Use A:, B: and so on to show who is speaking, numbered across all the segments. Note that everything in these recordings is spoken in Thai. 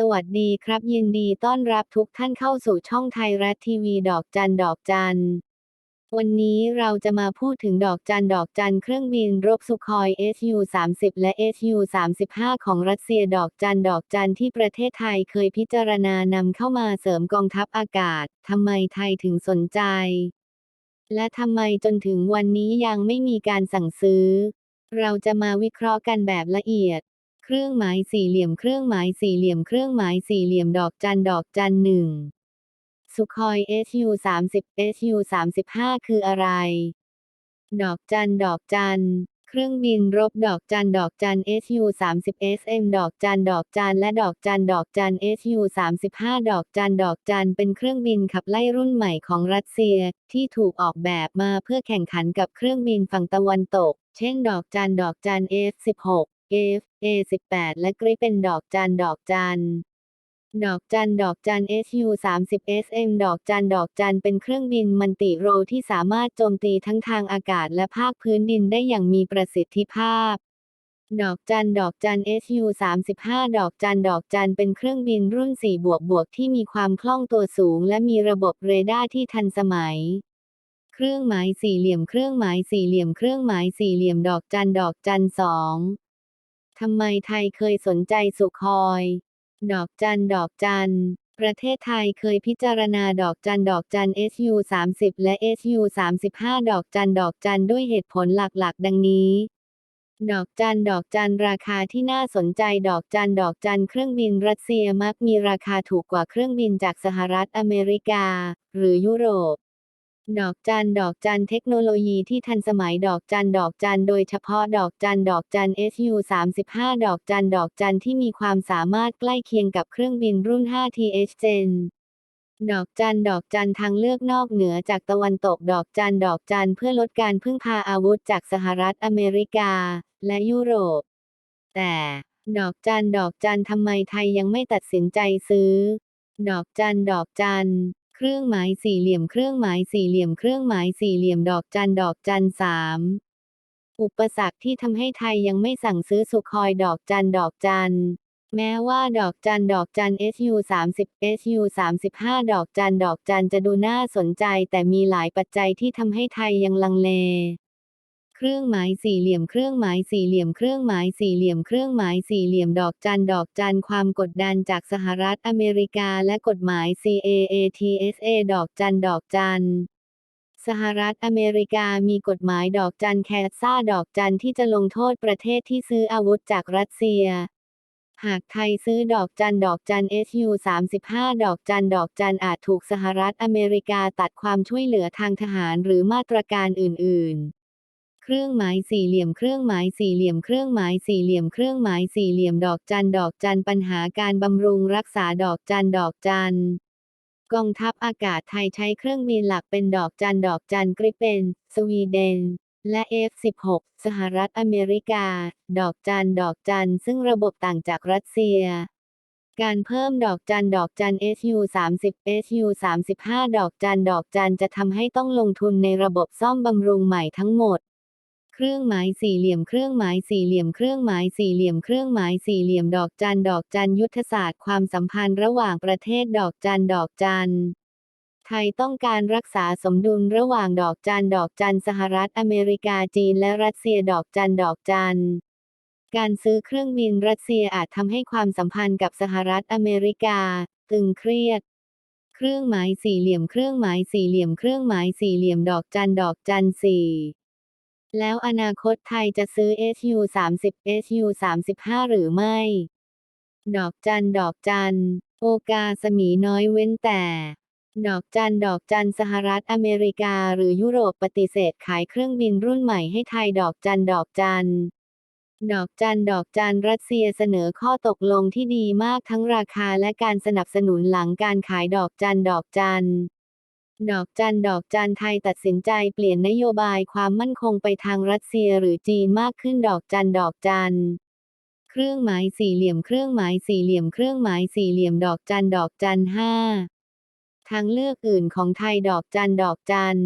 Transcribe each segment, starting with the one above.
A: สวัสดีครับยินดีต้อนรับทุกท่านเข้าสู่ช่องไทยรัฐทีวีดอกจันดอกจัน วันนี้เราจะมาพูดถึงดอกจันดอกจันเครื่องบินรบสุคอย SU-30 และ SU-35 ของรัสเซียดอกจันดอกจันที่ประเทศไทยเคยพิจารณานำเข้ามาเสริมกองทัพอากาศทำไมไทยถึงสนใจ และทำไมจนถึงวันนี้ยังไม่มีการสั่งซื้อ เราจะมาวิเคราะห์กันแบบละเอียด เครื่องหมายสี่เหลี่ยมเครื่องหมายสี่เหลี่ยมเครื่องหมายสี่เหลี่ยมดอกจันดอกจันหนึ่งสุคอย SU 30 SU 35คืออะไร ดอกจันดอกจันเครื่องบินรบดอกจันดอกจัน SU 30 SM ดอกจันดอกจันและดอกจันดอกจัน SU 35ดอกจันดอกจันเป็นเครื่องบินขับไล่รุ่นใหม่ของรัสเซียที่ถูกออกแบบมาเพื่อแข่งขันกับเครื่องบินฝั่งตะวันตก เช่น ดอกจันดอกจัน F16 F A18 และกริปเป็นดอกจันดอกจันดอกจันดอกจัน SU 30 SM ดอกจันดอกจันเป็นเครื่องบินมันติโรที่สามารถโจมตีทั้งทางอากาศและภาคพื้นดินได้อย่างมีประสิทธิภาพ ดอกจันดอกจัน SU 35ดอกจันดอกจันเป็นเครื่องบินรุ่น 4 บวกบวกที่มีความคล่องตัวสูง และมีระบบเรดาร์ที่ทันสมัยเครื่องหมายสี่เหลี่ยมเครื่องหมายสี่เหลี่ยมเครื่องหมายสี่เหลี่ยมดอกจันดอกจันสอง ทำไมไทยเคยสนใจสุคอย ดอกจัน ดอกจัน ประเทศไทยเคยพิจารณาดอกจัน ดอกจัน SU 30และ SU 35ดอกจัน ดอกจันด้วยเหตุผลหลักๆ ดังนี้ ดอกจัน ดอกจัน ราคาที่น่าสนใจ ดอกจัน ดอกจัน เครื่องบินรัสเซียมักมีราคาถูกกว่าเครื่องบินจากสหรัฐอเมริกา หรือยุโรป ดอกจันดอกจันเทคโนโลยีที่ทันสมัยดอกจันดอกจันโดยเฉพาะดอกจันดอกจัน SU 35ดอกจันดอกจันที่มีความสามารถใกล้เคียงกับเครื่องบินรุ่น 5TH Gen ดอกจันดอกจันทางเลือกนอกเหนือจากตะวันตกดอกจันดอกจันเพื่อลดการพึ่งพาอาวุธจากสหรัฐอเมริกา และยุโรป แต่ ดอกจันดอกจันทำไมไทยยังไม่ตัดสินใจซื้อ ดอกจันดอกจัน เครื่องหมายสี่เหลี่ยมเครื่องหมายสี่เหลี่ยมเครื่องหมายสี่เหลี่ยมดอกจันดอกจันสามอุปสรรคที่ทำให้ไทยยังไม่สั่งซื้อสุคอยดอกจันดอกจันแม้ว่าดอกจันดอกจัน SU 30 SU 35ดอกจันดอกจันจะดูน่าสนใจแต่มีหลายปัจจัยที่ทำให้ไทยยังลังเล เครื่องหมายสี่เหลี่ยมเครื่องหมายสี่เหลี่ยมเครื่องหมายสี่เหลี่ยมเครื่องหมายสี่เหลี่ยมดอกจันดอกจันความกดดันจากสหรัฐอเมริกาและกฎหมาย CAATSA ดอกจันดอกจันสหรัฐอเมริกามีกฎหมายดอกจันแคสซาดอกจันที่จะลงโทษประเทศที่ซื้ออาวุธจากรัสเซีย หากไทยซื้อดอกจันดอกจัน SU 35ดอกจันดอกจันอาจถูกสหรัฐอเมริกาตัดความช่วยเหลือทางทหารหรือมาตรการอื่น ๆ เครื่องหมายสี่เหลี่ยมเครื่องหมายสี่เหลี่ยมเครื่องหมายสี่เหลี่ยมเครื่องหมายสี่เหลี่ยมดอกจันดอกจันปัญหาการบำรุงรักษาดอกจันดอกจันกองทัพอากาศไทยใช้เครื่องบินหลักเป็นดอกจันดอกจันกริปเปนสวีเดน และ F16 สหรัฐอเมริกา ดอกจันดอกจันซึ่งระบบต่างจากรัสเซียการเพิ่มดอกจันดอกจัน SU 30 SU 35ดอกจันดอกจันจะทำให้ต้องลงทุนในระบบซ่อมบำรุงใหม่ทั้งหมด เครื่องหมายสี่เหลี่ยมเครื่องหมายสี่เหลี่ยมเครื่องหมายสี่เหลี่ยมเครื่องหมายสี่เหลี่ยมดอกจันดอกจันยุทธศาสตร์ความสัมพันธ์ระหว่างประเทศดอกจันดอกจันไทยต้องการรักษาสมดุลระหว่างดอกจันดอกจันสหรัฐอเมริกาจีนและรัสเซียดอกจันดอกจันการซื้อเครื่องบินรัสเซียอาจทำให้ความสัมพันธ์กับสหรัฐอเมริกา ตึงเครียดเครื่องหมายสี่เหลี่ยมเครื่องหมายสี่เหลี่ยมเครื่องหมายสี่เหลี่ยมดอกจันดอกจันสี่ แล้วอนาคตไทยจะซื้อ SU 30 SU 35หรือไม่ ดอกจัน ดอกจัน โอกาสมีน้อยเว้นแต่ ดอกจัน ดอกจัน สหรัฐอเมริกาหรือยุโรปปฏิเสธขายเครื่องบินรุ่นใหม่ให้ไทย ดอกจัน ดอกจัน ดอกจัน ดอกจัน รัสเซียเสนอข้อตกลงที่ดีมากทั้งราคาและการสนับสนุนหลังการขายดอกจัน ดอกจัน ดอกจันดอกจันไทยตัดสินใจเปลี่ยนนโยบายความมั่นคงไปทางรัสเซียหรือจีนมากขึ้นดอกจันดอกจันเครื่องหมายสี่เหลี่ยมเครื่องหมายสี่เหลี่ยมเครื่องหมายสี่เหลี่ยมดอกจันดอกจันห้าทางเลือกอื่นของไทยดอกจันดอกจัน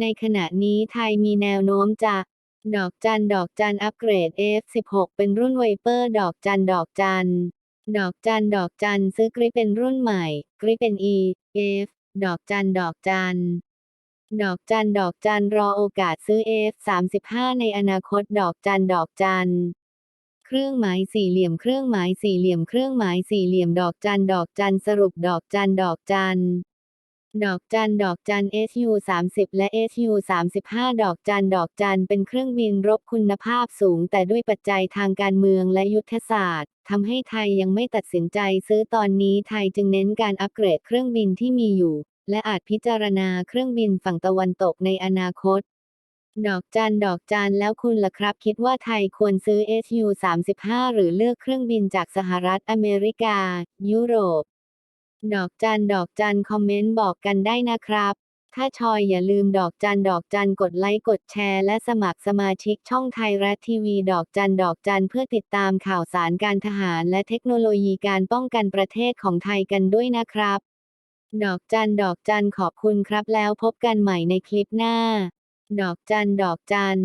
A: ในขณะนี้ไทยมีแนวโน้มจะ ดอกจันดอกจันอัปเกรด F16 เป็นรุ่นไวเปอร์ดอกจันดอกจัน ดอกจันดอกจันซื้อกริปเป็นรุ่นใหม่ กริปเป็น E F ดอกจันดอกจันดอกจันดอกจันรอโอกาสซื้อ F 35 ในอนาคตดอกจันดอกจันเครื่องหมายสี่เหลี่ยมเครื่องหมายสี่เหลี่ยมเครื่องหมายสี่เหลี่ยมดอกจันดอกจันสรุปดอกจันดอกจัน ดอกจันดอกจัน SU 30และ SU 35ดอกจันดอกจันเป็นเครื่องบินรบคุณภาพสูง แต่ด้วยปัจจัยทางการเมืองและยุทธศาสตร์ทำให้ไทยยังไม่ตัดสินใจซื้อตอนนี้ไทยจึงเน้นการอัปเกรดเครื่องบินที่มีอยู่ และอาจพิจารณาเครื่องบินฝั่งตะวันตกในอนาคตดอกจันดอกจันแล้วคุณล่ะครับ คิดว่าไทยควรซื้อ SU 35หรือเลือกเครื่องบินจากสหรัฐอเมริกา ยุโรป ดอกจันดอกจันคอมเมนต์บอกกันได้นะครับ ถ้าชอยอย่าลืมดอกจันดอกจันกดไลค์กดแชร์และสมัครสมาชิกช่องไทยรัฐทีวีดอกจันดอกจันเพื่อติดตามข่าวสารการทหารและเทคโนโลยีการป้องกันประเทศของไทยกันด้วยนะครับ ดอกจันดอกจันขอบคุณครับแล้วพบกันใหม่ในคลิปหน้า ดอกจันดอกจัน